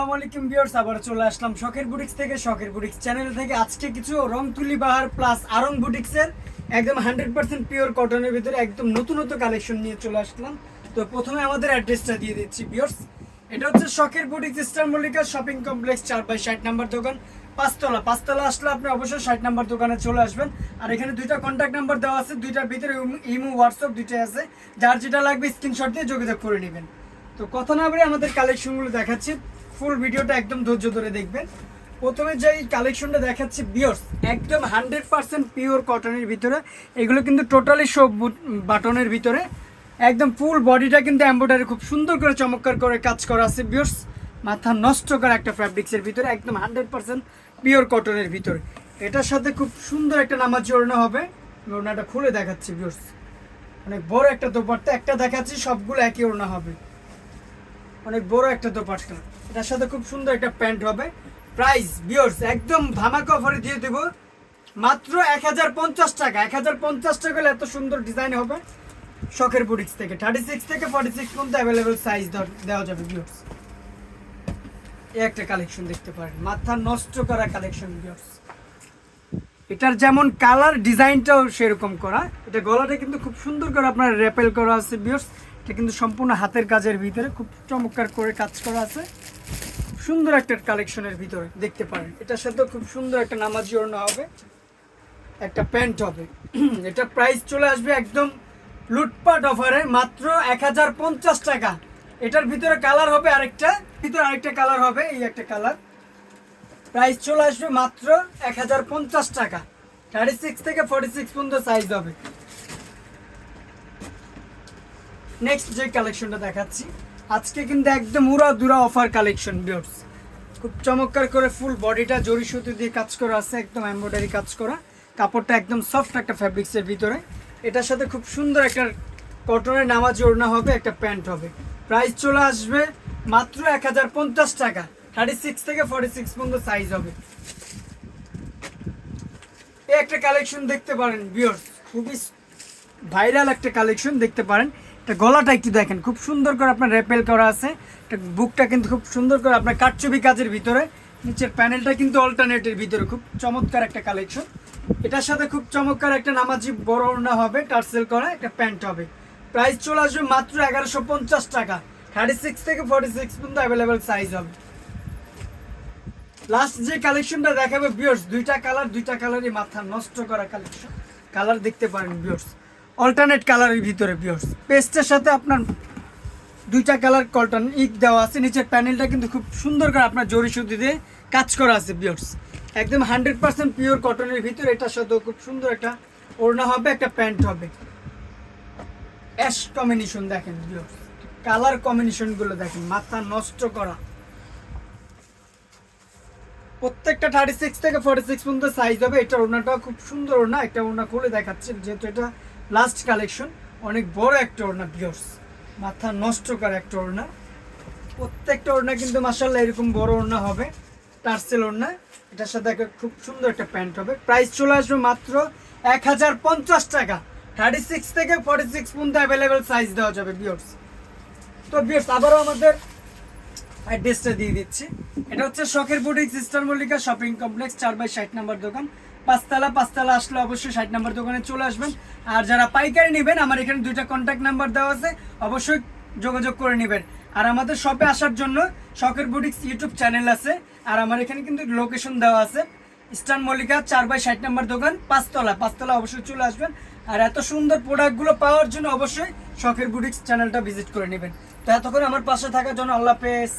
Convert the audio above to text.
আসসালামু আলাইকুম ভিউয়ার্স, আবার চলে আসলাম শখের বুটিক্স থেকে, শখের বুটিক্স চ্যানেল থেকে। আজকে কিছু রং তুলি বাহার প্লাস আরং বুটিক্সের একদম হান্ড্রেড পার্সেন্ট পিওর কটনের ভিতরে একদম কালেকশন নিয়ে চলে আসলাম। তো প্রথমে আমাদের অ্যাড্রেসটা দিয়ে দিচ্ছি এটা হচ্ছে শখের boutiques star Mallika shopping complex চার বাই ষাট নাম্বার দোকান। পাঁচতলা পাঁচতলা আসলে আপনি অবশ্যই ষাট নাম্বার দোকানে চলে আসবেন। আর এখানে দুইটা কন্ট্যাক্ট নাম্বার দেওয়া আছে, দুইটার ভিতরে ইমো হোয়াটসঅ্যাপ দুইটাই আছে। যার যেটা লাগবে স্ক্রিনশট দিয়ে যোগাযোগ করে নেবেন। তো কথা না বলে আমাদের কালেকশনগুলো দেখাচ্ছি। ফুল ভিডিওটা একদম ধৈর্য ধরে দেখবেন। প্রথমে যে কালেকশনটা দেখাচ্ছি বিয়র্স একদম হান্ড্রেড পার্সেন্ট পিওর কটনের ভিতরে। এগুলো কিন্তু টোটালি সব বাটনের ভিতরে। একদম ফুল বডিটা কিন্তু এম্ব্রয়ডারি খুব সুন্দর করে চমৎকার করে কাজ করা আছে বিয়র্স মাথা নষ্ট করা একটা ফ্যাব্রিক্সের ভিতরে, একদম হান্ড্রেড পার্সেন্ট পিওর কটনের ভিতরে। এটার সাথে খুব সুন্দর একটা নামাজ ওড়না হবে। ওড়নাটা খুলে দেখাচ্ছি বিয়র্স অনেক বড় একটা দোপাট্টা। একটা দেখাচ্ছি, সবগুলো একই ওড়না হবে। অনেক বড় একটা দোপাট্টা। এটার সাথে খুব সুন্দর একটা প্যান্ট হবে। প্রাইস বিয়র্স একদম ধামাকা অফারে দিয়ে দেব। মাত্র এক হাজার পঞ্চাশ টাকা। এক হাজার পঞ্চাশ টাকা হলে এত সুন্দর ডিজাইন হবে। শখের বুটিক্স থেকে। থার্টি সিক্স থেকে ফর্টি সিক্স পর্যন্ত অ্যাভেলেবেল সাইজ দেওয়া যাবে বিয়র্স এই একটা কালেকশন দেখতে পারেন। মাথা নষ্ট করা কালেকশন বিয়র্স এটার যেমন কালার ডিজাইনটাও সেরকম করা। এটা গলাটা কিন্তু খুব সুন্দর করে আপনার র্যাপেল করা আছে বিয়র্স এটা কিন্তু সম্পূর্ণ হাতের কাজের ভিতরে, খুব চমৎকার করে কাজ করা আছে। সুন্দর একটা কালেকশনের ভিতরে দেখতে পারেন। এটার সাথে খুব সুন্দর একটা নামাজি ওড়না হবে, একটা প্যান্ট হবে। এটা প্রাইস চলে আসবে একদম লুটপাট অফারে, মাত্র এক হাজার পঞ্চাশ টাকা। এটার ভিতরে কালার হবে আরেকটা, ভিতরে আরেকটা কালার হবে, এই একটা কালার। প্রাইস চলে আসবে মাত্র এক হাজার পঞ্চাশ টাকা। থার্টি সিক্স থেকে ফর্টি সিক্স পর্যন্ত সাইজ হবে। নেক্সট যে কালেকশনটা দেখাচ্ছি, আজকে কিন্তু একদম উড়া দুরা অফার কালেকশন বিয়ার্স খুব চমৎকার করে ফুল বডিটা জরি সুতো দিয়ে কাজ করা আছে, একদম এমব্রয়ডারি কাজ করা। কাপড়টা একদম সফট একটা ফ্যাব্রিক্সের ভিতরে। এটার সাথে খুব সুন্দর একটা কটনের নামাজ ওড়না হবে, একটা প্যান্ট হবে। প্রাইস চলে আসবে মাত্র এক হাজার পঞ্চাশ টাকা। থার্টি সিক্স থেকে ফর্টি সিক্স পর্যন্ত সাইজ হবে। একটা কালেকশন দেখতে পারেন বিয়ার্স খুবই ভাইরাল একটা কালেকশন দেখতে পারেন। এটা গলাটা একটু দেখেন, খুব সুন্দর করে আপনার র্যাপেল করা আছে। বুকটা কিন্তু খুব সুন্দর করে আপনার কাটছবি কাজের ভিতরে, নিচের প্যানেলটা কিন্তু অল্টারনেটের ভিতরে, খুব চমৎকার একটা কালেকশন এটার সাথে খুব চমৎকার একটা নামাজি বড় ওড়না হবে, টার্সেল করা একটা প্যান্ট হবে। প্রাইস চলে আসবে মাত্র এগারোশো পঞ্চাশ টাকা। থার্টি সিক্স থেকে ফর্টি সিক্স পর্যন্ত অ্যাভেলেবেল সাইজ হবে। লাস্ট যে কালেকশনটা দেখাবে বিয়ার্স দুইটা কালার দুইটা কালারই মাথা নষ্ট করা কালেকশন কালার দেখতে পারেন বিয়ার্স অল্টারনেট কালারের ভিতরে বিয়ার্স পেস্টের সাথে আপনার দুইটা কালার কল্টন ইক দেওয়া আছে। নিচের প্যানেলটা কিন্তু খুব সুন্দর করে আপনার জরি সুতি দিয়ে কাজ করা আছে বিয়ার্স একদম হান্ড্রেড পার্সেন্ট পিওর কটনের ভিতরে এটার সাথে খুব সুন্দর একটা ওড়না হবে, একটা প্যান্ট হবে। অ্যাশ কম্বিনেশন দেখেন বিয়ার্স কালার কম্বিনেশনগুলো দেখেন, মাথা নষ্ট করা। প্রত্যেকটা থার্টি সিক্স থেকে ফর্টি সিক্স পর্যন্ত সাইজ হবে। এটা ওড়নাটা খুব সুন্দর ওড়না। একটা ওড়না খুলে দেখাচ্ছে, যেহেতু এটা লাস্ট কালেকশন অনেক বড় একটা ওড়না বিয়র্স মাথা নষ্ট করা একটা ওড়না। প্রত্যেকটা ওড়না কিন্তু মাসাল্লাহ এরকম বড় ওড়না হবে। টার্সেল ওড়না। এটার সাথে একটা খুব সুন্দর একটা প্যান্ট হবে। প্রাইস চলে আসবে মাত্র এক হাজার পঞ্চাশ টাকা। থার্টি সিক্স থেকে ফর্টি সিক্স পর্যন্ত অ্যাভেলেবেল সাইজ দেওয়া যাবে বিয়র্স তো বিয়র্স আবারও আমাদের অ্যাড্রেসটা দিয়ে দিচ্ছি। এটা হচ্ছে শখের boutique sister Mallika shopping complex চার বাই ষাট নাম্বার দোকান। পাঁচতলা পাঁচতলা আসলে অবশ্যই ষাট নাম্বার দোকানে চলে আসবেন। আর যারা পাইকারি নেবেন, আমার এখানে দুইটা কন্ট্যাক্ট নাম্বার দেওয়া আছে, অবশ্যই যোগাযোগ করে নেবেন। আর আমাদের শপে আসার জন্য শখের বুটিক্স ইউটিউব চ্যানেল আছে, আর আমার এখানে কিন্তু লোকেশন দেওয়া আছে। ইস্টার্ন মল্লিকা চার বাই ষাট নাম্বার দোকান, পাঁচতলা পাঁচতলা অবশ্যই চলে আসবেন। আর এত সুন্দর প্রোডাক্টগুলো পাওয়ার জন্য অবশ্যই শখের বুটিক্স চ্যানেলটা ভিজিট করে নেবেন। তো এতক্ষণ আমার পাশে থাকার জন্য আল্লাহ হাফেজ।